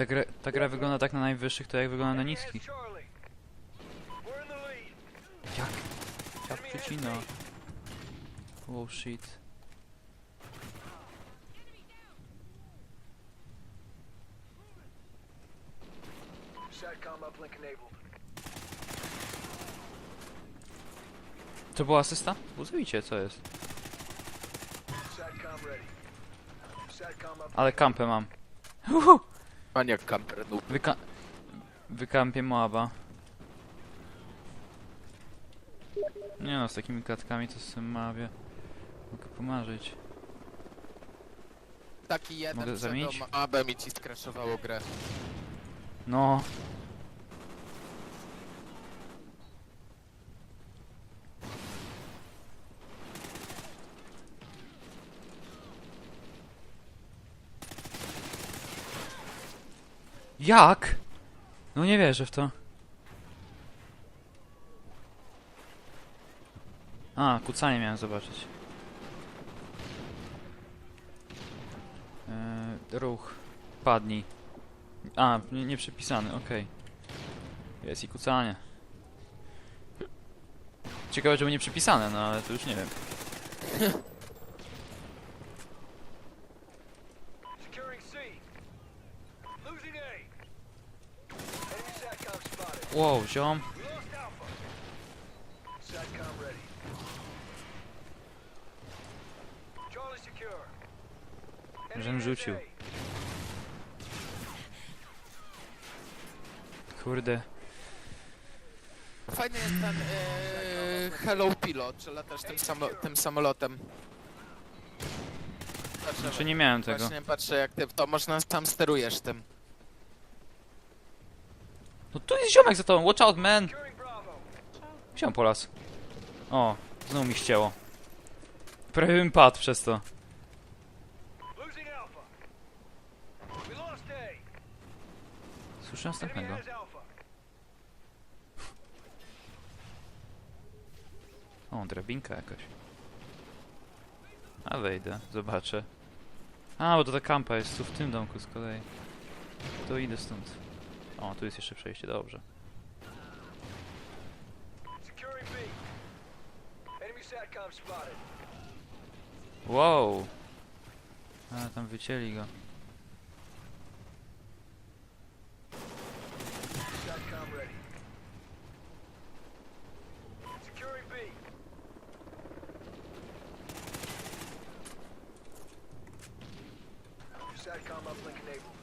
Ta gra, ta gra wygląda tak na najwyższych, to jak wygląda na niskich. Jak? Jak przecina? Oh shit. To była asysta? Uzwijcie, co jest. Ale kampę mam. Uhu! Maniak camper, no. Wyka... Wykampię Moaba. Nie no, z takimi klatkami to sobie Moabie mogę pomarzyć. Taki jeden Mogę przed zamienić? dom- AB mi ci skraszowało grę. No. Jak? No nie wierzę w to. A, kucanie miałem zobaczyć. Eee, ruch. Padnij. A, nie, nie przypisany, okej. Jest i kucanie. Ciekawe, żeby nie przypisane, no ale to już nie wiem. Securing C. Losing A. Enemy Satcom spotted. Wow, ziom. We lost Alpha. Satcom ready. Charlie secure. Enemy Żem rzucił. Kurde. Fajny jest ten e, Hello Pilot, czy latasz tym, samo, tym samolotem. Patrzę, Znaczy nie miałem tego. Właśnie patrzę jak ty, to można tam sterujesz tym. No tu jest ziomek za tobą, watch out man! Wziąłem po las. O, znowu mi ścięło. Prawie bym padł przez to. Słyszę następnego. O, drabinka jakaś. A wejdę, zobaczę. A, bo to ta kampa jest tu w tym domku z kolei. To idę stąd. O, tu jest jeszcze przejście, dobrze. Wow! A, tam wycięli go. Satcom uplink enabled.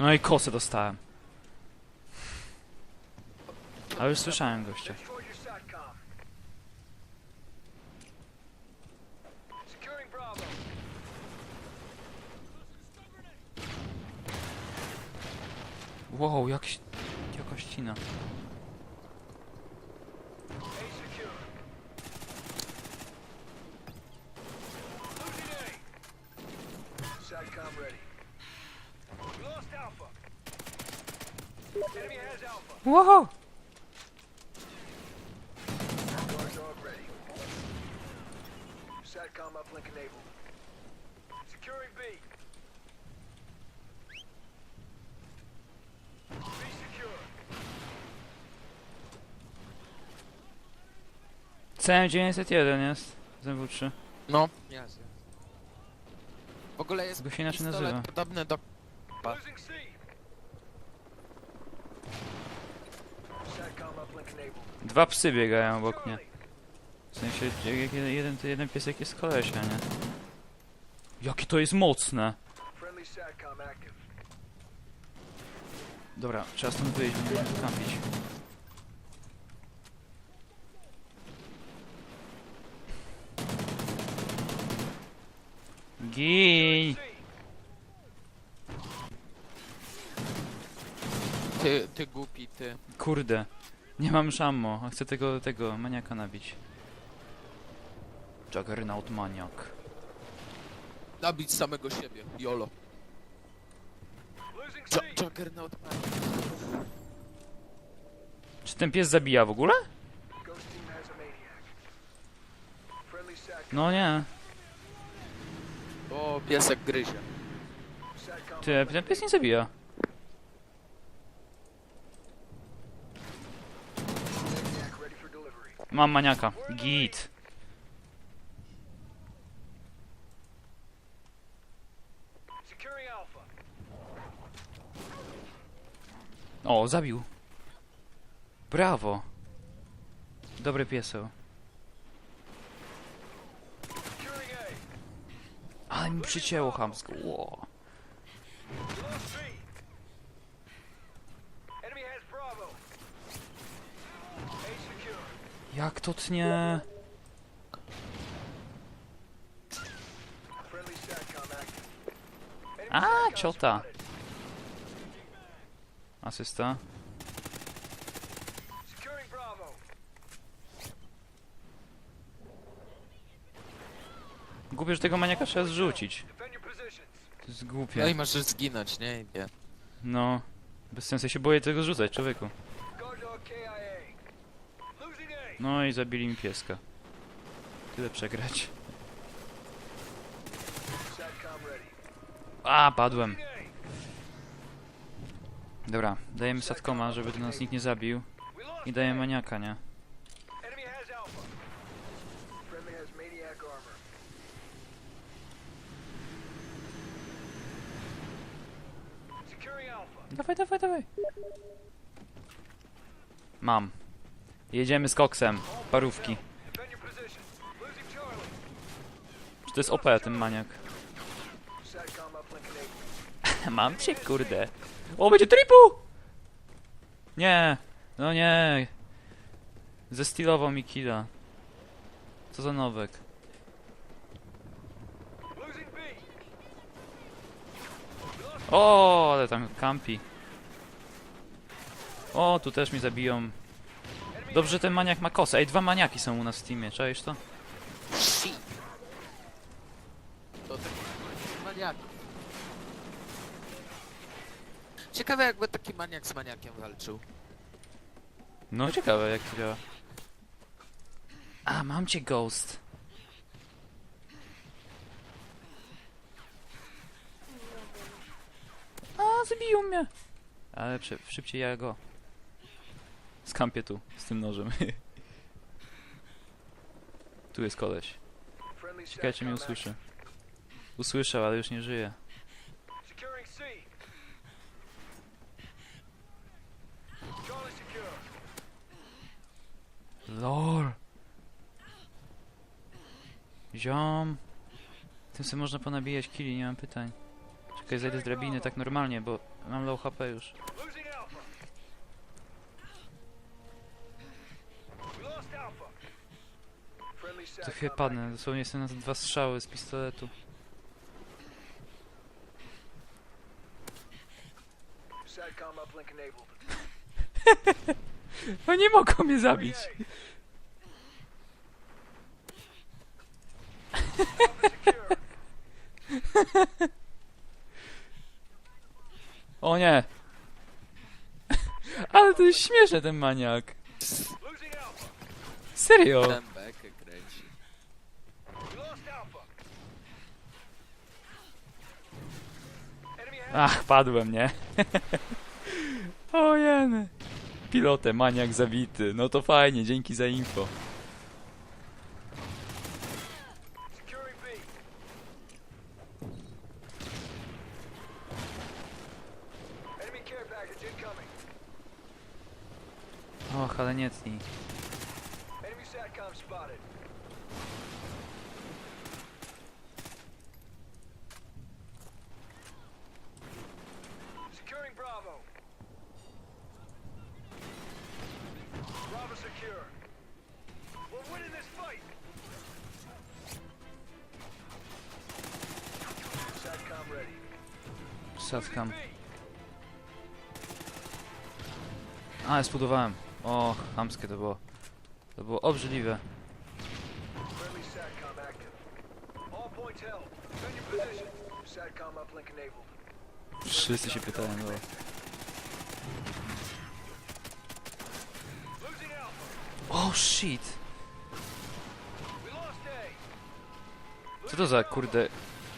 No i kosę dostałem. Ale już słyszałem gościa. Wow, jak... Jaka ścina. A secure. Losing A. Satcom ready. We lost Alpha. Enemy has Alpha. Wow! Satcom uplink enabled. Securing B. B secure. CM901 jest. ZW3. No. Jasne. W ogóle jest Tego się inaczej pistolet nazywa. podobny do... Pa. Losing C. Satcom uplink enabled. Dwa psy biegają obok mnie. W sensie, jak jeden, jeden, to jeden piesek jest kolesia, nie? Jakie to jest mocne! Dobra, trzeba stąd wyjść, nie mogę kampić. Gin! Ty, ty głupi, ty. Kurde. Nie mam już ammo, a chcę tego, tego maniaka nabić. Juggernaut maniak. Nabić samego siebie, jolo. C. Juggernaut ma... Czy ten pies zabija w ogóle? No nie. O, piesek gryzie. Ty, ten pies nie zabija. Mam maniaka. Git. O, zabił. Brawo. Dobry pieseł. Ale mi przycięło chamsko. Enemy has Bravo. Jak to tnie? A, ciota. Asysta. Głupio, że tego maniaka trzeba zrzucić. To jest No i głupie. możesz zginąć, nie? Nie. No. Bez sensu, ja się boję tego rzucać, człowieku. Guard dog KIA. Losing A. No i zabili mi pieska. Tyle przegrać. A, padłem. Dobra, dajemy satkoma, żeby nas nikt nie zabił. I dajemy maniaka, nie? Dawaj, dawaj, dawaj. Mam. Jedziemy z koksem. Parówki. Czy to jest OP, ten maniak? Mam cię, kurde. O, będzie tripu! Nie. No nie. Zestilował mi killa. Co za nowek. O, ale tam kampi. O, tu też mi zabiją. Dobrze, ten maniak ma kosę. Ej, dwa maniaki są u nas w teamie, czaisz to? To tak... Maniak. Ciekawe jakby taki maniak z maniakiem walczył. No, ciekawe jak to działa. A, mam cię, Ghost. A, zabiją mnie. Ale prze- szybciej ja go. Skampię tu, z tym nożem. tu jest koleś. Czy mnie usłyszy. Usłyszał, ale już nie żyje. LOL. Ziom. Tym sobie można ponabijać killi, nie mam pytań. Czekaj, zejdę z drabiny tak normalnie, bo mam low HP już. SATCOM chwilę padnę, dosłownie jestem na dwa strzały z pistoletu. No nie mogą mnie zabić. O nie! Ale to jest śmieszne ten maniak. Serio? Ach, padłem, nie? o jeny. Pilotę, maniak zabity. No to fajnie, dzięki za info. Och, ale nie tnij. B. A, ja spudowałem. O, chamskie to było. To było obrzydliwe. Wszyscy się pytają, Alpha. Oh shit! Co to za kurde...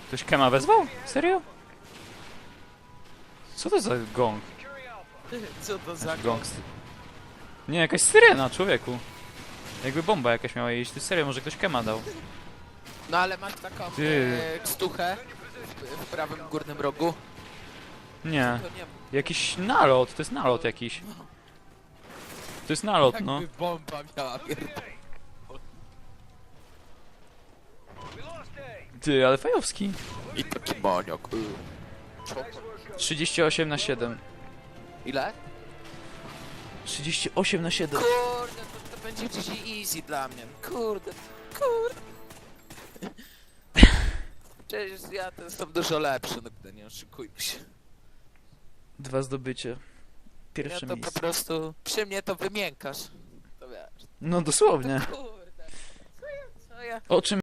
Ktoś Kema wezwał? Serio? Co to za gong? Co to za Gong. Nie, jakaś syrena, człowieku. Jakby bomba jakaś miała iść. Ty serio, może ktoś Kema dał? No ale masz taką Ty. e, kstuchę w, w prawym górnym rogu. Nie. To nie Jakiś nalot, to jest nalot jakiś. To jest nalot, jakby no. bomba miała. Ty, ale fajowski. I taki maniok. y. 38 na 7. Ile? 38 na 7. Kurde, to, to będzie dzisiaj easy dla mnie. Kurde, kurde. Przecież ja to jestem dużo lepszy, no nie oszukujmy się. Dwa zdobycie. Ja Pierwsze to po miejsce. prostu, przy mnie to wymiękasz. To wiesz. No dosłownie. Kurde. Co ja, co ja? O czym